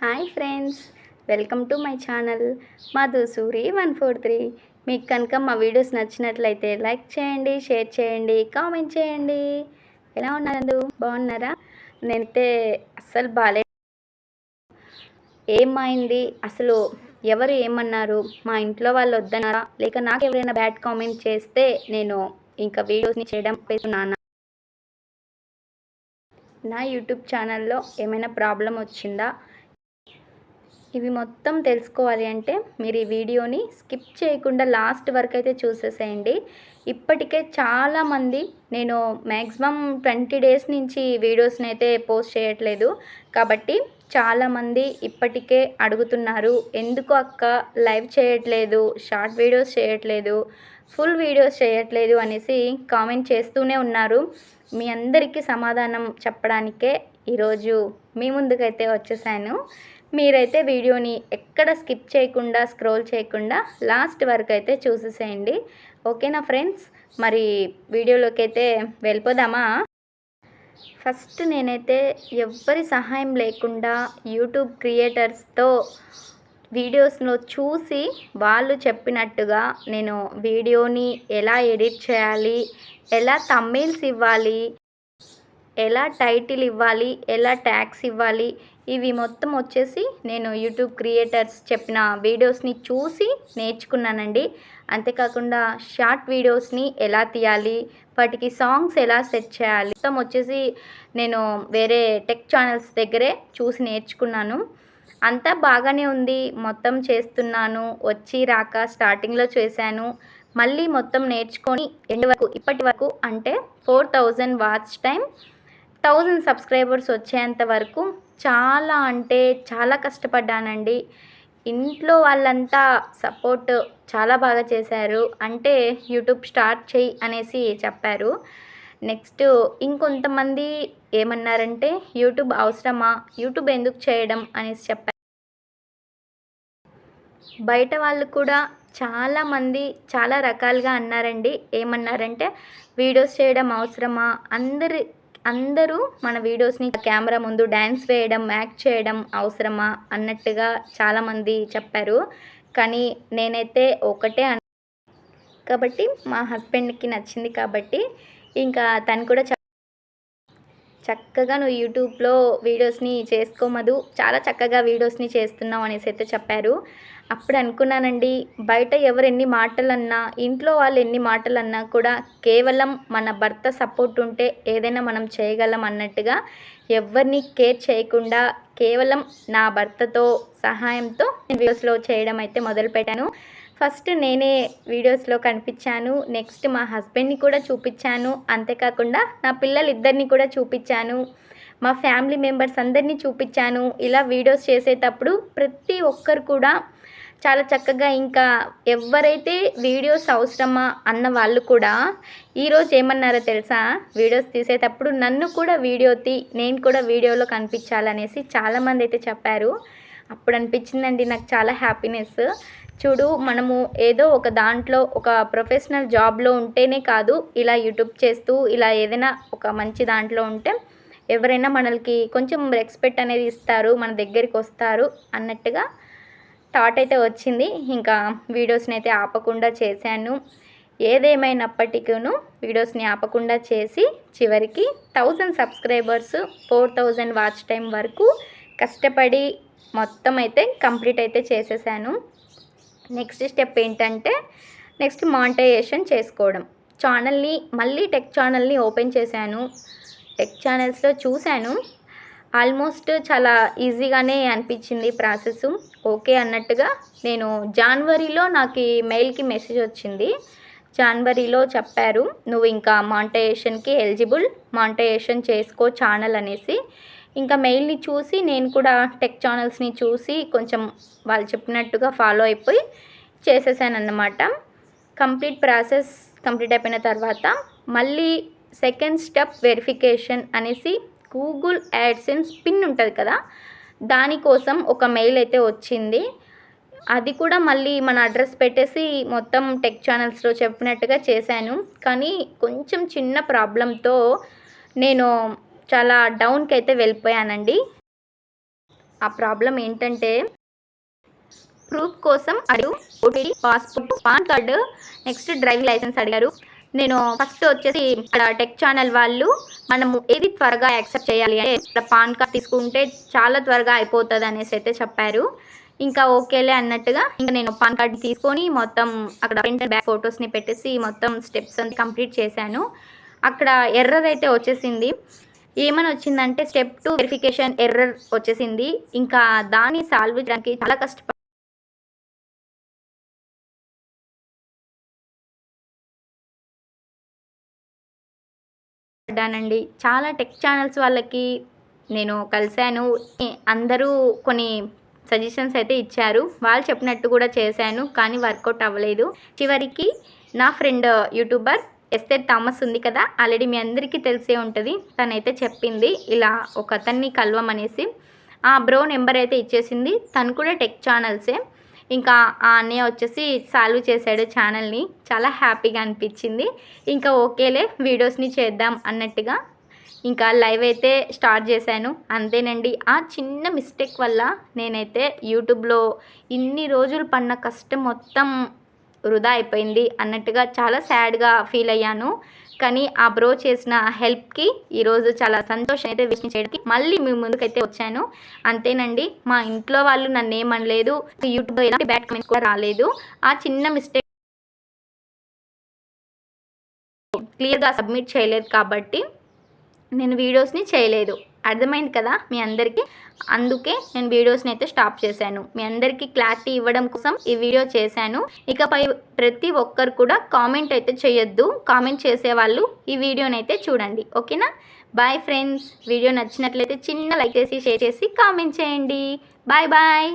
Hi friends welcome to my channel Madhusuri one four three. మీకు కనుక మా videos నచ్చినట్లయితే లైక్ చేయండి షేర్ చేయండి కామెంట్ చేయండి. ఎలా ఉన్నారు బాగున్నారా? నేనైతే అస్సలు బాగాలే ఏమైంది? అసలు ఎవరు ఏమన్నారు? మా ఇంట్లో వాళ్ళు వద్దన్నారా? లేక నాకు ఎవరైనా బ్యాడ్ కామెంట్ చేస్తే నేను ఇంకా వీడియోస్ని చేయడం పెడుతున్నాను నా యూట్యూబ్ ఛానల్లో ఏమైనా ప్రాబ్లం వచ్చిందా? ఇవి మొత్తం తెలుసుకోవాలి అంటే మీరు ఈ వీడియోని స్కిప్ చేయకుండా లాస్ట్ వరకు అయితే చూసేసేయండి. ఇప్పటికే చాలామంది నేను మ్యాక్సిమం ట్వంటీ డేస్ నుంచి వీడియోస్ని అయితే పోస్ట్ చేయట్లేదు. కాబట్టి చాలామంది ఇప్పటికే అడుగుతున్నారు ఎందుకు అక్క లైవ్ చేయట్లేదు షార్ట్ వీడియోస్ చేయట్లేదు ఫుల్ వీడియోస్ చేయట్లేదు అనేసి కామెంట్ చేస్తూనే ఉన్నారు. మీ అందరికీ సమాధానం చెప్పడానికే ఈరోజు మీ ముందుకైతే వచ్చేసాను. మీరైతే వీడియోని ఎక్కడ స్కిప్ చేయకుండా స్క్రోల్ చేయకుండా లాస్ట్ వరకు అయితే చూసేసేయండి. ఓకేనా ఫ్రెండ్స్? మరి వీడియోలోకి అయితే వెళ్ళిపోదామా? ఫస్ట్ నేనైతే ఎవ్వరి సహాయం లేకుండా యూట్యూబ్ క్రియేటర్స్తో వీడియోస్లో చూసి వాళ్ళు చెప్పినట్టుగా నేను వీడియోని ఎలా ఎడిట్ చేయాలి ఎలా తమ్మిల్స్ ఇవ్వాలి ఎలా టైటిల్ ఇవ్వాలి ఎలా ట్యాగ్స్ ఇవ్వాలి ఇవి మొత్తం వచ్చేసి నేను యూట్యూబ్ క్రియేటర్స్ చెప్పిన వీడియోస్ని చూసి నేర్చుకున్నానండి. అంతేకాకుండా షార్ట్ వీడియోస్ని ఎలా తీయాలి వాటికి సాంగ్స్ ఎలా సెట్ చేయాలి మొత్తం వచ్చేసి నేను వేరే టెక్ ఛానల్స్ దగ్గరే చూసి నేర్చుకున్నాను. అంతా బాగానే ఉంది మొత్తం చేస్తున్నాను వచ్చి రాక స్టార్టింగ్లో చేశాను. మళ్ళీ మొత్తం నేర్చుకొని ఎండ్ వరకు ఇప్పటి వరకు అంటే four thousand watch time thousand subscribers వచ్చేంత వరకు చాలా అంటే చాలా కష్టపడ్డానండి. ఇంట్లో వాళ్ళంతా సపోర్ట్ చాలా బాగా చేశారు. అంటే యూట్యూబ్ స్టార్ట్ చేయి అనేసి చెప్పారు. నెక్స్ట్ ఇంకొంతమంది ఏమన్నారంటే యూట్యూబ్ అవసరమా? యూట్యూబ్ ఎందుకు చేయడం అనేసి చెప్పారు. బయట వాళ్ళు కూడా చాలామంది చాలా రకాలుగా అన్నారండి. ఏమన్నారంటే వీడియోస్ చేయడం అవసరమా? అందరి అందరూ మన వీడియోస్ని కెమెరా ముందు డ్యాన్స్ వేయడం యాక్ట్ చేయడం అవసరమా అన్నట్టుగా చాలామంది చెప్పారు. కానీ నేనైతే ఒకటే కాబట్టి మా హస్బెండ్కి నచ్చింది కాబట్టి ఇంకా తను కూడా చక్కగా నువ్వు యూట్యూబ్లో వీడియోస్ని చేసుకోమదు. చాలా చక్కగా వీడియోస్ని చేస్తున్నావు అనేసి అయితే చెప్పారు. అప్పుడు అనుకున్నానండి బయట ఎవరు ఎన్ని మాటలు అన్నా ఇంట్లో వాళ్ళు ఎన్ని మాటలు అన్నా కూడా కేవలం మన భర్త సపోర్ట్ ఉంటే ఏదైనా మనం చేయగలం అన్నట్టుగా ఎవరిని కేర్ చేయకుండా కేవలం నా భర్తతో సహాయంతో వీడియోస్లో చేయడం అయితే మొదలుపెట్టాను. ఫస్ట్ నేనే వీడియోస్లో కనిపించాను నెక్స్ట్ మా హస్బెండ్ని కూడా చూపించాను అంతేకాకుండా నా పిల్లలు ఇద్దరిని కూడా చూపించాను మా ఫ్యామిలీ మెంబర్స్ అందరినీ చూపించాను ఇలా వీడియోస్ చేసేటప్పుడు ప్రతి ఒక్కరు కూడా చాలా చక్కగా ఇంకా ఎవరైతే వీడియోస్ అవసరమా అన్న వాళ్ళు కూడా ఈరోజు ఏమన్నారో తెలుసా? వీడియోస్ తీసేటప్పుడు నన్ను కూడా వీడియో తీ నేను కూడా వీడియోలో కనిపించాలనేసి చాలామంది అయితే చెప్పారు. అప్పుడు అనిపించిందండి నాకు చాలా హ్యాపీనెస్. చూడు మనము ఏదో ఒక దాంట్లో ఒక ప్రొఫెషనల్ జాబ్లో ఉంటేనే కాదు ఇలా యూట్యూబ్ చేస్తూ ఇలా ఏదైనా ఒక మంచి దాంట్లో ఉంటే ఎవరైనా మనకి కొంచెం రెస్పెక్ట్ అనేది ఇస్తారు మన దగ్గరికి వస్తారు అన్నట్టుగా థాట్ అయితే వచ్చింది. ఇంకా వీడియోస్ని అయితే ఆపకుండా చేశాను. ఏదేమైనప్పటికీను వీడియోస్ని ఆపకుండా చేసి చివరికి thousand subscribers four thousand watch time వరకు కష్టపడి మొత్తం అయితే కంప్లీట్ అయితే చేసేసాను. నెక్స్ట్ స్టెప్ ఏంటంటే నెక్స్ట్ మానిటైజేషన్ చేసుకోవడం. ఛానల్ని మళ్ళీ టెక్ ఛానల్ని ఓపెన్ చేశాను. టెక్ ఛానల్స్లో చూశాను. ఆల్మోస్ట్ చాలా ఈజీగానే అనిపించింది ప్రాసెస్. ఓకే అన్నట్టుగా నేను జనవరిలో నాకు ఈ మెయిల్కి మెసేజ్ వచ్చింది. జనవరిలో చెప్పారు నువ్వు ఇంకా మాంటేషన్కి ఎలిజిబుల్ మాంటేషన్ చేసుకో ఛానల్ అనేసి. ఇంకా మెయిల్ని చూసి నేను కూడా టెక్ ఛానల్స్ని చూసి కొంచెం వాళ్ళు చెప్పినట్టుగా ఫాలో అయిపోయి చేసేసానన్నమాట. కంప్లీట్ ప్రాసెస్ కంప్లీట్ అయిపోయిన తర్వాత మళ్ళీ సెకండ్ స్టెప్ వెరిఫికేషన్ అనేసి గూగుల్ యాడ్సెన్స్ పిన్ ఉంటుంది కదా దానికోసం ఒక మెయిల్ అయితే వచ్చింది. అది కూడా మళ్ళీ మన అడ్రస్ పెట్టేసి మొత్తం టెక్ ఛానల్స్లో చెప్పినట్టుగా చేశాను. కానీ కొంచెం చిన్న ప్రాబ్లంతో నేను చాలా డౌన్కి అయితే వెళ్ళిపోయానండి. ఆ ప్రాబ్లం ఏంటంటే ప్రూఫ్ కోసం అడుగు OTT passport PAN card next driving licence అడిగారు. నేను ఫస్ట్ వచ్చేసి ఇక్కడ టెక్ ఛానల్ వాళ్ళు మనము ఏది త్వరగా యాక్సెప్ట్ చేయాలి అంటే ఇక్కడ పాన్ కార్డ్ తీసుకుంటే చాలా త్వరగా అయిపోతుంది అనేసి అయితే చెప్పారు. ఇంకా ఓకేలే అన్నట్టుగా ఇంకా నేను పాన్ కార్డ్ తీసుకొని మొత్తం అక్కడ ఫ్రంట్ బ్యాక్ ఫొటోస్ని పెట్టేసి మొత్తం స్టెప్స్ అంతా కంప్లీట్ చేశాను. అక్కడ ఎర్రర్ అయితే వచ్చేసింది. ఏమని వచ్చిందంటే స్టెప్ టూ వెరిఫికేషన్ ఎర్రర్ వచ్చేసింది. ఇంకా దాన్ని సాల్వ్ చేయడానికి చాలా కష్టపడి పడ్డానండి. చాలా టెక్ ఛానల్స్ వాళ్ళకి నేను కలిశాను. అందరూ కొన్ని సజెషన్స్ అయితే ఇచ్చారు. వాళ్ళు చెప్పినట్టు కూడా చేశాను కానీ వర్కౌట్ అవ్వలేదు. చివరికి నా ఫ్రెండ్ యూట్యూబర్ ఎస్తేర్ థామస్ ఉంది కదా ఆల్రెడీ మీ అందరికీ తెలిసే ఉంటుంది. తనైతే చెప్పింది ఇలా ఒక అతన్ని కలవమనేసి. ఆ బ్రో నెంబర్ అయితే ఇచ్చేసింది. తను కూడా టెక్ ఛానల్సే. ఇంకా ఆ అన్నయ్య వచ్చేసి సాల్వ్ చేశాడు ఛానల్ని. చాలా హ్యాపీగా అనిపించింది. ఇంకా ఓకేలే వీడియోస్ని చేద్దాం అన్నట్టుగా. ఇంకా లైవ్ అయితే స్టార్ట్ చేశాను. అంతేనండి. ఆ చిన్న మిస్టేక్ వల్ల నేనైతే యూట్యూబ్లో ఇన్ని రోజులు పడిన కష్టం మొత్తం వృధా అయిపోయింది అన్నట్టుగా చాలా సాడ్గా ఫీల్ అయ్యాను. కానీ ఆ బ్రో చేసిన హెల్ప్కి ఈరోజు చాలా సంతోషం అయితే విషయం చేయడానికి మళ్ళీ మీ ముందుకైతే వచ్చాను. అంతేనండి మా ఇంట్లో వాళ్ళు నన్ను ఏమనలేదు యూట్యూబ్లో ఎలాంటి బ్యాడ్ కమెంట్స్ కూడా రాలేదు. ఆ చిన్న మిస్టేక్ క్లియర్గా సబ్మిట్ చేయలేదు కాబట్టి నేను వీడియోస్ని చేయలేదు. అర్థమైంది కదా మీ అందరికీ? అందుకే నేను వీడియోస్ని అయితే స్టాప్ చేశాను. మీ అందరికీ క్లారిటీ ఇవ్వడం కోసం ఈ వీడియో చేశాను. ఇకపై ప్రతి ఒక్కరు కూడా కామెంట్ అయితే చేయొద్దు. కామెంట్ చేసేవాళ్ళు ఈ వీడియోని అయితే చూడండి. ఓకేనా? Bye friends. వీడియో నచ్చినట్లయితే చిన్న లైక్ చేసి షేర్ చేసి కామెంట్ చేయండి. Bye bye.